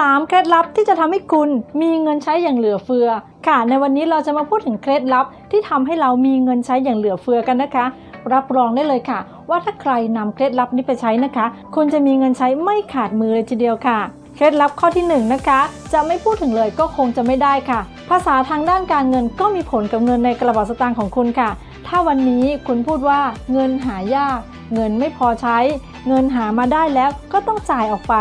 3 เคล็ดลับที่จะทำให้คุณมีเงินใช้อย่างเหลือเฟือ ค่ะ ในวันนี้เราจะมาพูดถึงเคล็ดลับที่ทำให้เรามีเงินใช้อย่างเหลือเฟือกันนะคะ รับรองได้เลยค่ะ ว่าถ้าใครนำเคล็ดลับนี้ไปใช้นะคะ คุณจะมีเงินใช้ไม่ขาดมือเลยทีเดียวค่ะ เคล็ดลับข้อที่หนึ่งนะคะ จะไม่พูดถึงเลยก็คงจะไม่ได้ค่ะ ภาษาทางด้านการเงินก็มีผลกับเงินในกระเป๋าสตางค์ของคุณค่ะ ถ้าวันนี้คุณพูดว่าเงินหายาก เงินไม่พอใช้ เงินหามาได้แล้วก็ต้องจ่ายออกไป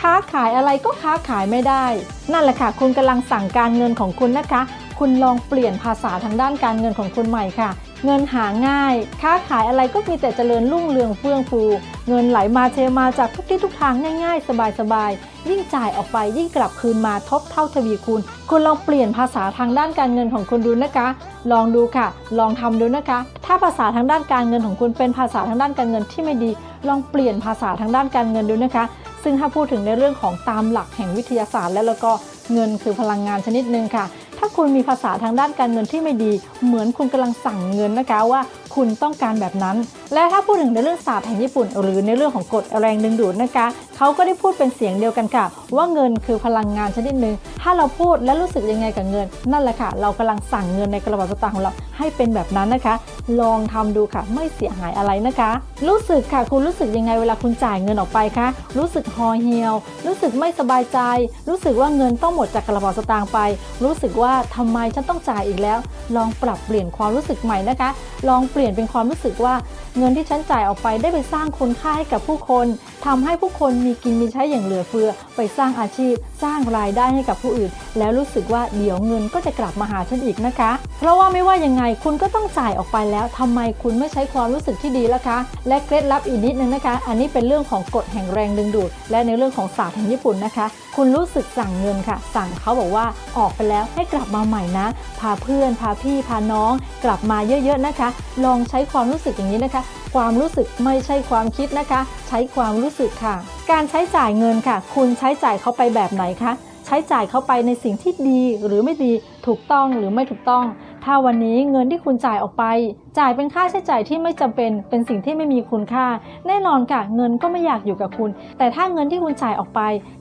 ค้าขายอะไรก็ค้าขายไม่ได้ นั่นแหละค่ะ คุณกำลังสั่งการเงินของคุณนะคะ คุณลองเปลี่ยนภาษาทางด้านการเงินของคุณใหม่ค่ะ เงินหาง่าย ค้าขายอะไรก็มีแต่เจริญรุ่งเรืองเฟื่องฟู เงินไหลมาเทมาจากทุกที่ทุกทางง่ายๆ สบายๆ ยิ่งจ่ายออกไปยิ่งกลับคืนมาทบเท่าทวีคูณ คุณลองเปลี่ยนภาษาทางด้านการเงินของคุณดูนะคะ ลองดูค่ะ ลองทำดูนะคะ ถ้าภาษาทางด้านการเงินของคุณเป็นภาษาทางด้านการเงินที่ไม่ดี ลองเปลี่ยนภาษาทางด้านการเงินดูนะคะ ซึ่งถ้าพูดถึงในเรื่องของตามหลักแห่งวิทยาศาสตร์ แล้วแล้วก็เงินคือพลังงานชนิดหนึ่งค่ะ ถ้าคุณมีภาษาทางด้านการเงินที่ไม่ดี เหมือนคุณกำลังสั่งเงินนะคะว่าคุณต้องการแบบนั้น และถ้าพูดถึงในเรื่องศาสตร์แห่งญี่ปุ่น หรือในเรื่องของกฎแรงดึงดูดนะคะเขาก็ได้พูดเป็นเสียงเดียวกันค่ะ ว่าเงินคือพลังงานชนิดหนึ่งถ้าเราพูดและรู้สึกยังไงกับเงิน นั่นแหละค่ะ เรากำลังสั่งเงินในกระเป๋าสตางค์ของเราให้เป็นแบบนั้นนะคะ ลองทำดูค่ะ ไม่เสียหายอะไรนะคะ รู้สึกค่ะคุณรู้สึกยังไงเวลาคุณจ่ายเงินออกไปคะรู้สึกหอเหี่ยว รู้สึกไม่สบายใจ รู้สึกว่าเงินต้องหมดจากกระเป๋าสตางค์ไป รู้สึกว่าทำไมฉันต้องจ่ายอีกแล้ว ลองปรับเปลี่ยนความรู้สึกใหม่นะคะ ลองเปลี่ยนเป็นความรู้สึกว่าเงินที่ฉันจ่ายออกไปได้ไปสร้างคุณค่าให้กับผู้คนทำให้ผู้คนมีกินมีใช้อย่างเหลือเฟือ ไปสร้างอาชีพ สร้างรายได้ให้กับผู้อื่น แล้วรู้สึกว่าเดี๋ยวเงินก็จะกลับมาหาฉันอีกนะคะ เพราะว่าไม่ว่ายังไงคุณก็ต้องจ่ายออกไปแล้วทำไมคุณไม่ใช้ความรู้สึกที่ดีล่ะคะ และเคล็ดลับอีกนิดนึงนะคะ อันนี้เป็นเรื่องของกฎแห่งแรงดึงดูด และในเรื่องของศาสตร์แห่งญี่ปุ่นนะคะ คุณรู้สึกสั่งเงินค่ะ สั่งเขาบอกว่าออกไปแล้วให้กลับมาใหม่นะ พาเพื่อน พาพี่พาน้อง กลับมาเยอะๆนะคะ ลองใช้ความรู้สึกอย่างนี้นะคะ ความรู้สึกไม่ใช่ความคิดนะคะ ใช้ความรู้สึกค่ะ การใช้จ่ายเงินค่ะ คุณใช้จ่ายเขาไปแบบไหนคะใช้จ่ายเข้าไปในสิ่งที่ดีหรือไม่ดีถูกต้องหรือไม่ถูกต้อง ถ้าวันนี้เงินที่คุณจ่ายออกไป จ่ายเป็นค่าใช้จ่ายที่ไม่จำเป็น เป็นสิ่งที่ไม่มีคุณค่า แน่นอนค่ะเงินก็ไม่อยากอยู่กับคุณ แต่ถ้าเงินที่คุณจ่ายออกไป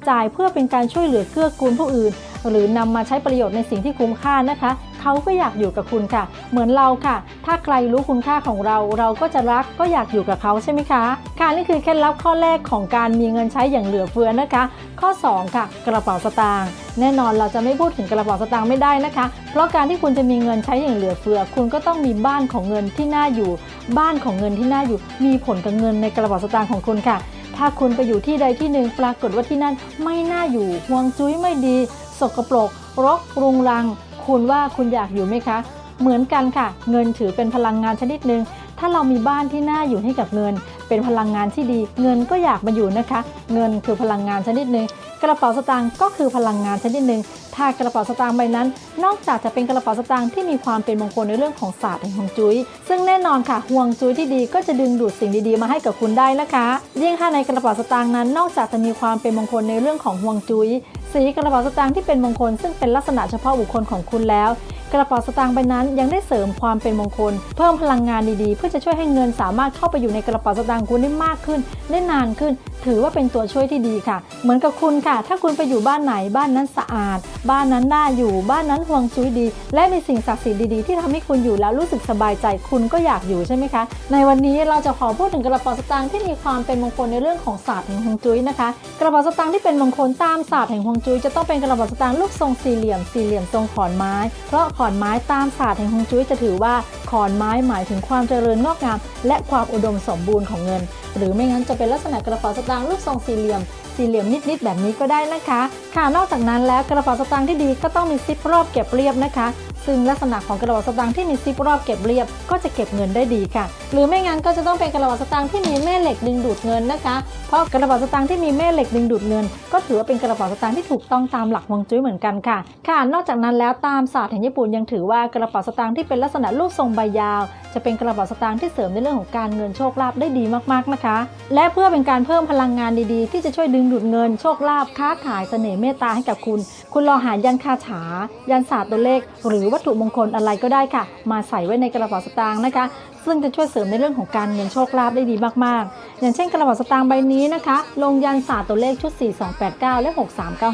จ่ายเพื่อเป็นการช่วยเหลือเกื้อกูลผู้อื่น หรือนำมาใช้ประโยชน์ในสิ่งที่คุ้มค่านะคะ เขาก็อยากอยู่กับคุณค่ะ เหมือนเราค่ะ ถ้าใครรู้คุณค่าของเรา เราก็จะรักก็อยากอยู่กับเขาใช่ไหมคะค่ะนี่คือเคล็ดลับข้อแรกของการมีเงินใช้อย่างเหลือเฟือนะคะ ข้อ 2 ค่ะ กระเป๋าสตางค์แน่นอนเราจะไม่พูดถึงกระเป๋าสตางค์ไม่ได้นะคะ เพราะการที่คุณจะมีเงินใช้อย่างเหลือเฟือ คุณก็ต้องมีบ้านของเงินที่น่าอยู่ บ้านของเงินที่น่าอยู่ มีผลกับเงินในกระเป๋าสตางค์ของคุณค่ะ ถ้าคุณไปอยู่ที่ใดที่หนึ่งปรากฏว่าที่นั่นไม่น่าอยู่ห่วงจุ้ยไม่ดี สกปรกรกรุงรัง คุณว่าคุณอยากอยู่ไหมคะ เหมือนกันค่ะ เงินถือเป็นพลังงานชนิดหนึ่งถ้าเรามีบ้านที่น่าอยู่ให้กับเงิน เป็นพลังงานที่ดี เงินก็อยากมาอยู่นะคะ เงินคือพลังงานชนิดหนึ่ง กระเป๋าสตางค์ก็คือพลังงานชนิดหนึ่งถ้ากระเป๋าสตางค์ใบนั้น นอกจากจะเป็นกระเป๋าสตางค์ที่มีความเป็นมงคลในเรื่องของศาสตร์แห่งฮวงจุ้ย ซึ่งแน่นอนค่ะห่วงจุ้ยที่ดีก็จะดึงดูดสิ่งดีๆมาให้กับคุณได้นะคะยิ่งถ้าในกระเป๋าสตางค์นั้น นอกจากจะมีความเป็นมงคลในเรื่องของห่วงจุ้ยสีกระเป๋าสตางค์ที่เป็นมงคล ซึ่งเป็นลักษณะเฉพาะบุคคลของคุณแล้ว กระเป๋าสตางค์ใบนั้นยังได้เสริมความเป็นมงคล เพิ่มพลังงานดีๆ เพื่อจะช่วยให้เงินสามารถเข้าไปอยู่ในกระเป๋าสตางค์คุณได้มากขึ้น ได้นานขึ้น ถือว่าเป็นตัวช่วยที่ดีค่ะ เหมือนกับคุณค่ะ ถ้าคุณไปอยู่บ้านไหนบ้านนั้นสะอาด บ้านนั้นน่าอยู่บ้านนั้นห่วงจุ้ยดี และมีสิ่งศักดิ์สิทธิ์ดีๆ ที่ทำให้คุณอยู่แล้วรู้สึกสบายใจคุณก็อยากอยู่ใช่ไหมคะ ในวันนี้เราจะขอพูดถึงกระเป๋าสตางค์ที่มีความเป็นมงคลในเรื่องของศาสตร์แห่งฮวงจุ้ยนะคะ กระเป๋าสตางค์ที่เป็นมงคลตามศาสตร์แห่งฮวงจุ้ยจะต้องเป็นกระเป๋าสตางค์ลูกทรงสี่เหลี่ยมสี่เหลี่ยมทรงขอนไม้ เพราะขอนไม้ตามศาสตร์แห่งฮวงจุ้ยจะถือว่าขอนไม้หมายถึงความเจริญงอกงาม และความอุดมสมบูรณ์ของเงิน หรือไม่งั้นจะเป็นลักษณะกระเป๋าสตางค์รูปทรงสี่เหลี่ยม สี่เหลี่ยมนิดๆแบบนี้ก็ได้นะคะ ค่ะนอกจากนั้นแล้วกระเป๋าสตางค์ที่ดีก็ต้องมีซิปรอบเก็บเรียบนะคะ ซึ่งลักษณะของกระเป๋าสตางค์ที่มีซิปรอบเก็บเรียบ ก็จะเก็บเงินได้ดีค่ะ หรือไม่งั้นก็จะต้องเป็นกระเป๋าสตางค์ที่มีแม่เหล็กดึงดูดเงินนะคะ เพราะกระเป๋าสตางค์ที่มีแม่เหล็กดึงดูดเงิน ก็ถือว่าเป็นกระเป๋าสตางค์ที่ถูกต้องตามหลักฮวงจุ้ยเหมือนกันค่ะ ค่ะ นอกจากนั้นแล้วตามศาสตร์แห่งญี่ปุ่นยังถือว่ากระเป๋าสตางค์ที่เป็นลักษณะรูปทรงใบยาว จะเป็นกระเป๋าสตางค์ที่เสริมในเรื่องของการเงินโชคลาภได้ดีมากๆนะคะ และเพื่อเป็นการเพิ่มพลังงานดีๆ ที่จะช่วยดึงดูดเงินโชคลาภค้าขายเสน่ห์เมตตาให้กับคุณ คุณลองหายันคาถา ยันศาสตร์ตัวเลขหรือวัตถุมงคลอะไรก็ได้ค่ะ มาใส่ไว้ในกระเป๋าสตางค์นะคะ ซึ่งจะช่วยเสริมในเรื่องของการเงินโชคลาภได้ดีมากๆ อย่างเช่นกระเป๋าสตางค์ใบนี้นะคะ ลงยันศาสตร์ตัวเลขชุด 4289 และ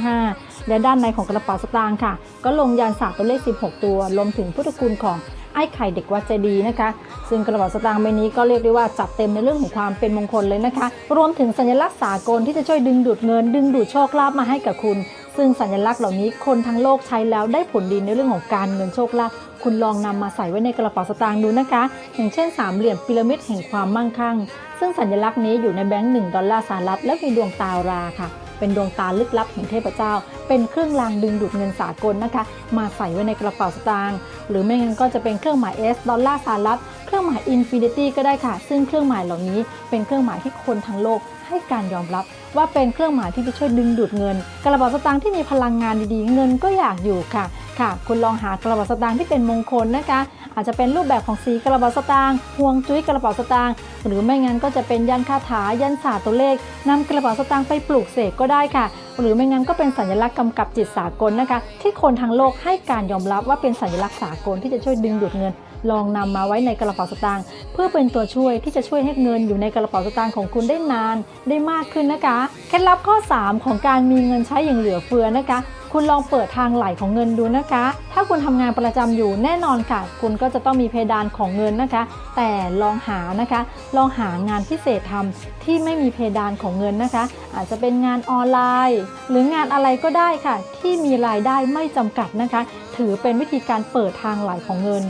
6395 และด้านในของกระเป๋าสตางค์ค่ะ ก็ลงยันศาสตร์ตัวเลข 16 ตัว รวมถึงพุทธคุณของไอ้ไข่เด็กวัดใจดีนะคะ ซึ่งกระเป๋าสตางค์ใบนี้ก็เรียกได้ว่าจัดเต็มในเรื่องของความเป็นมงคลเลยนะคะ รวมถึงสัญลักษณ์สากลที่จะช่วยดึงดูดเงิน ดึงดูดโชคลาภมาให้กับคุณ ซึ่งสัญลักษณ์เหล่านี้คนทั้งโลกใช้แล้วได้ผลดีในเรื่องของการเงินโชคลาภคุณลองนำมาใส่ไว้ในกระเป๋าสตางค์ดูนะคะ อย่างเช่นสามเหลี่ยมพีระมิดแห่งความมั่งคั่ง ซึ่งสัญลักษณ์นี้อยู่ในแบงค์1ดอลลาร์สหรัฐและมีดวงตาราค่ะ เป็นดวงตาลึกลับแห่งเทพเจ้า เป็นเครื่องรางดึงดูดเงินสากลนะคะ มาใส่ไว้ในกระเป๋าสตางค์หรือไม่งั้นก็จะเป็นเครื่องหมาย S ดอลลาร์สหรัฐ เครื่องหมาย Infinity ก็ได้ค่ะ ซึ่งเครื่องหมายเหล่านี้เป็นเครื่องหมายที่คนทั้งโลก ให้การยอมรับ ว่าเป็นเครื่องหมายที่จะช่วยดึงดูดเงิน กระเป๋าสตางค์ที่มีพลังงานดีๆ เงินก็อยากอยู่ค่ะค่ะ คุณลองหากระเป๋าสตางค์ที่เป็นมงคลนะคะ อาจจะเป็นรูปแบบของสีกระเป๋าสตางค์ห่วงจุ้ยกระเป๋าสตางค์หรือไม่งั้นก็จะเป็นยันคาถายันศาสตร์ตัวเลขนำกระเป๋าสตางค์ไปปลูกเสกก็ได้ค่ะ หรือไม่งั้นก็เป็นสัญลักษณ์กำกับจิตสากลนะคะ ที่คนทั้งโลกให้การยอมรับว่าเป็นสัญลักษณ์สากลที่จะช่วยดึงดูดเงิน ลองนำมาไว้ในกระเป๋าสตางค์เพื่อเป็นตัวช่วยที่จะช่วยให้เงินอยู่ในกระเป๋าสตางค์ของคุณได้นานได้มากขึ้นนะคะเคล็ดลับข้อ 3 ของการมีเงินใช้อย่างเหลือเฟือนะคะ คุณลองเปิดทางไหลของเงินดูนะคะ ถ้าคุณทำงานประจำอยู่แน่นอนค่ะ คุณก็จะต้องมีเพดานของเงินนะคะ แต่ลองหานะคะ ลองหางานพิเศษทำที่ไม่มีเพดานของเงินนะคะ อาจจะเป็นงานออนไลน์ หรืองานอะไรก็ได้ค่ะ ที่มีรายได้ไม่จำกัดนะคะ ถือเป็นวิธีการเปิดทางไหลของเงิน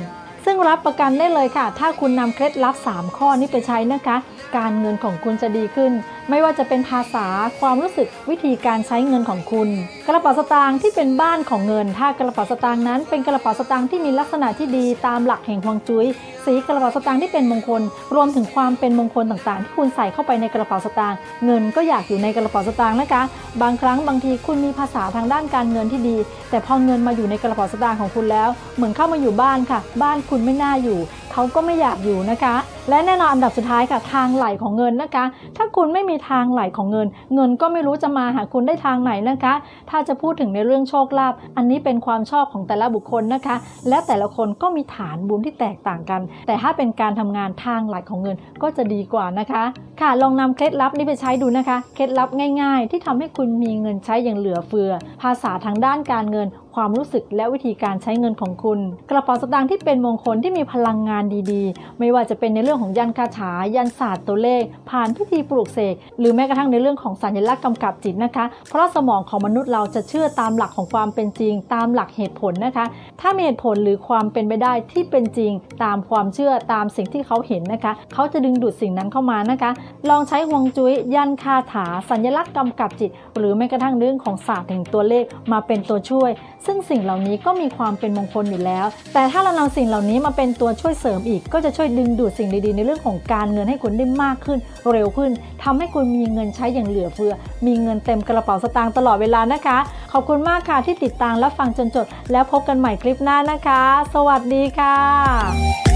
ซึ่งรับประกันได้เลยค่ะ ถ้าคุณนำเคล็ดลับ 3 ข้อนี้ไปใช้นะคะ การเงินของคุณจะดีขึ้น ไม่ว่าจะเป็นภาษาความรู้สึกวิธีการใช้เงินของคุณ กระเป๋าสตางค์ที่เป็นบ้านของเงิน ถ้ากระเป๋าสตางค์นั้น เป็นกระเป๋าสตางค์ที่มีลักษณะที่ดีตามหลักแห่งฮวงจุ้ยสีกระเป๋าสตางค์ที่เป็นมงคล รวมถึงความเป็นมงคลต่างๆ ที่คุณใส่เข้าไปในกระเป๋าสตางค์เงินก็อยากอยู่ในกระเป๋าสตางค์นะคะ บางครั้งบางทีคุณมีภาษาทางด้านการเงินที่ดี แต่พอเงินมาอยู่ในกระเป๋าสตางค์ของคุณแล้ว เหมือนเข้ามาอยู่บ้านค่ะ บ้านคุณไม่น่าอยู่ เขาก็ไม่อยากอยู่นะคะและแน่นอนอันดับสุดท้ายค่ะทางไหลของเงินนะคะ ถ้าคุณไม่มีทางไหลของเงิน เงินก็ไม่รู้จะมาหาคุณได้ทางไหนนะคะ ถ้าจะพูดถึงในเรื่องโชคลาภอันนี้เป็นความชอบของแต่ละบุคคลนะคะ และแต่ละคนก็มีฐานบุญที่แตกต่างกัน แต่ถ้าเป็นการทำงานทางไหลของเงินก็จะดีกว่านะคะ ค่ะลองนำเคล็ดลับนี้ไปใช้ดูนะคะ เคล็ดลับง่าย ๆ ที่ทำให้คุณมีเงินใช้อย่างเหลือเฟือ ภาษาทางด้านการเงินความรู้สึกและวิธีการใช้เงินของคุณ กระเป๋าสตางค์ที่เป็นมงคลที่มีพลังงานดีๆ ไม่ว่าจะเป็นในเรื่องรื่องของยันคาถายันศาสตร์ตัวเลข ผ่านพิธีปลูกเสกหรือแม้กระทั่งในเรื่องของสัญลักษณ์กำกับจิตนะคะ เพราะสมองของมนุษย์เราจะเชื่อตามหลักของความเป็นจริง ตามหลักเหตุผลนะคะ ถ้ามีเหตุผลหรือความเป็นไปได้ที่เป็นจริง ตามความเชื่อตามสิ่งที่เขาเห็นนะคะ เขาจะดึงดูดสิ่งนั้นเข้ามานะคะ ลองใช้ฮวงจุ้ยยันคาถา สัญลักษณ์กำกับจิต หรือแม้กระทั่งเรื่องของศาสตร์แห่งตัวเลขมาเป็นตัวช่วย ซึ่งสิ่งเหล่านี้ก็มีความเป็นมงคลอยู่แล้ว แต่ถ้าเรานำสิ่งเหล่านี้มาเป็นตัวช่วยเสริมอีก ก็จะช่วยดึงดูดสิ่งดีๆ ในเรื่องของการเงินให้คุณได้มากขึ้น เร็วขึ้นทำให้คุณมีเงินใช้อย่างเหลือเฟือ มีเงินเต็มกระเป๋าสตางค์ตลอดเวลานะคะ ขอบคุณมากค่ะที่ติดตามและฟังจนจบแล้วพบกันใหม่คลิปหน้านะคะ สวัสดีค่ะ